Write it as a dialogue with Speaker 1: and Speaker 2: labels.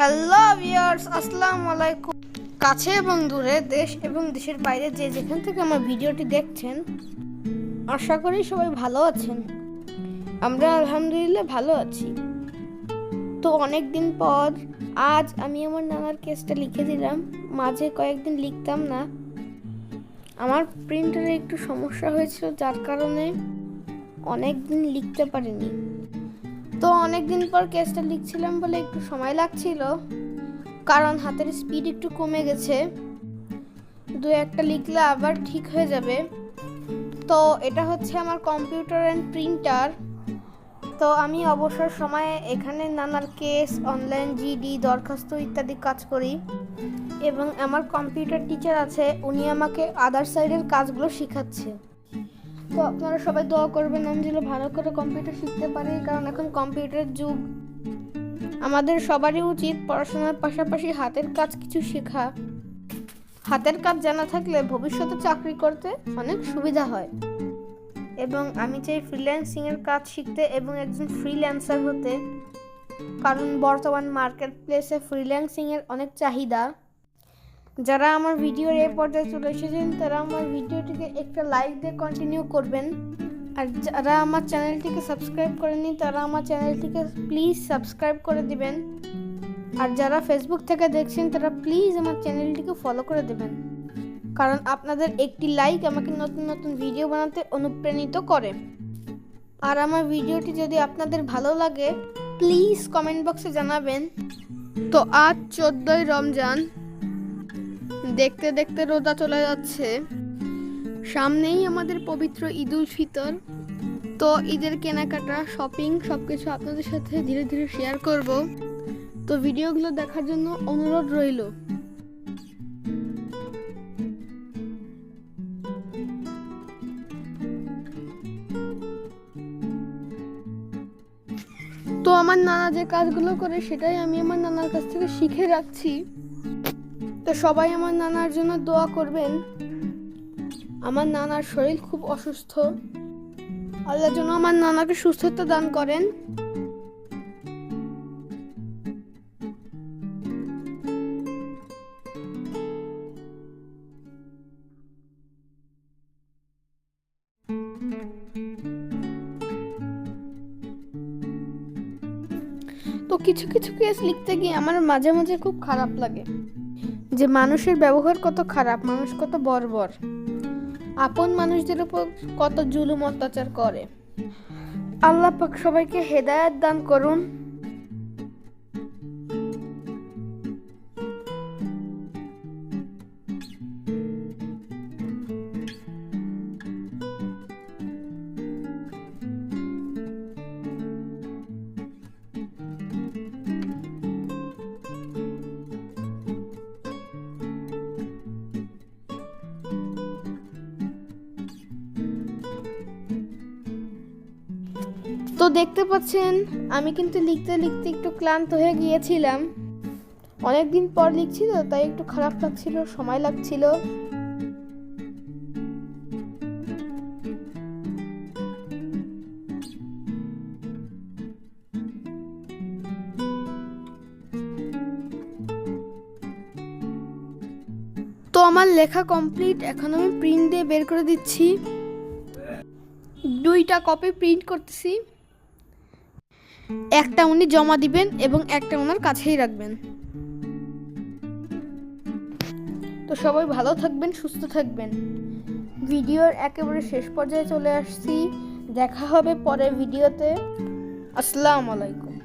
Speaker 1: Hello viewers আসসালামু আলাইকুম কাছে এবং দূরে দেশ এবং দেশের বাইরে যে যেখান থেকে আমার ভিডিওটি দেখছেন, আশা করি সবাই ভালো আছেন। আমরা আলহামদুলিল্লাহ ভালো আছি। তো অনেক দিন পর আজ আমি আমার নানার কেসটা লিখে দিলাম। মাঝে কয়েকদিন লিখতাম না। আমার প্রিন্টারে একটু সমস্যা হয়েছিল, যার কারণে অনেক দিন লিখতে পারিনি। তো অনেক দিন পর কেসটা লিখছিলাম বলে একটু সময় লাগছিল, কারণ হাতের স্পিড একটু কমে গেছে। দু একটা লিখলে আবার ঠিক হয়ে যাবে। তো এটা হচ্ছে আমার কম্পিউটার অ্যান্ড প্রিন্টার তো আমি অবসর সময়ে এখানে নানার কেস অনলাইন জিডি দরখাস্ত ইত্যাদি কাজ করি। এবং আমার কম্পিউটার টিচার আছে, উনি আমাকে আদার সাইডের কাজগুলো শেখাচ্ছে। তো আপনারা সবাই দোয়া করবেন আমি যেন ভালো করে কম্পিউটার শিখতে পারি, কারণ এখন কম্পিউটারের যুগ। আমাদের সবারই উচিত পড়াশোনার পাশাপাশি হাতের কাজ কিছু শেখা। হাতের কাজ জানা থাকলে ভবিষ্যতে চাকরি করতে অনেক সুবিধা হয়। এবং আমি চাই ফ্রিল্যান্সিং এর কাজ শিখতে এবং একজন ফ্রিল্যান্সার হতে। কারণ বর্তমান মার্কেট প্লেসে ফ্রিল্যান্সিং এর অনেক চাহিদা। যারা আমার ভিডিওর এই পর্যায়ে চলে এসেছেন, তারা আমার ভিডিওটিকে একটা লাইক দিয়ে কন্টিনিউ করবেন। আর যারা আমার চ্যানেলটিকে সাবস্ক্রাইব করেনি তারা আমার চ্যানেলটিকে প্লিজ সাবস্ক্রাইব করে দিবেন। আর যারা ফেসবুক থেকে দেখছেন, তারা প্লিজ আমার চ্যানেলটিকে ফলো করে দেবেন। কারণ আপনাদের একটি লাইক আমাকে নতুন নতুন ভিডিও বানাতে অনুপ্রাণিত করে। আর আমার ভিডিওটি যদি আপনাদের ভালো লাগে প্লিজ কমেন্ট বক্সে জানাবেন। তো আজ চোদ্দোই রমজান দেখতে দেখতে রোজা চলে যাচ্ছে। সামনেই আমাদের পবিত্র ঈদ উল ফিতর। তো ঈদের কেনাকাটা শপিং সব কিছু আপনাদের সাথে ধীরে ধীরে শেয়ার করব। তো ভিডিওগুলো দেখার জন্য অনুরোধ রইল। তো আমার নানা যে কাজগুলো করে, সেটাই আমি আমার নানার কাছ থেকে শিখে রাখছি। তো সবাই আমার নানার জন্য দোয়া করবেন। আমার নানার শরীর খুব অসুস্থ। আল্লাহ যেন আমার নানাকে সুস্থতা দান করেন। তো কিছু কিছু কেস লিখতে গিয়ে আমার মাঝে মাঝে খুব খারাপ লাগে। যে মানুষের ব্যবহার কত খারাপ, মানুষ কত বর্বর। আপন মানুষদের উপর কত জুলুম অত্যাচার করে। আল্লাহ পাক সবাইকে হেদায়াত দান করুন। তো দেখতে পাচ্ছেন, আমি কিন্তু লিখতে লিখতে একটু ক্লান্ত হয়ে গিয়েছিলাম। অনেক দিন পর লিখছি তো, তাই একটু খারাপ লাগছিল, সময় লাগছিল। তো আমার লেখা কমপ্লিট, এখন আমি প্রিন্ট দিয়ে বের করে দিচ্ছি। দুইটা কপি প্রিন্ট করতেছি। একটা উনি জমা দিবেন এবং একটা ওনার কাছেই রাখবেন। তো সবাই ভালো থাকবেন, সুস্থ থাকবেন। ভিডিওর একেবারে শেষ পর্যায়ে চলে আসছি। দেখা হবে পরের ভিডিওতে। আসসালামু আলাইকুম।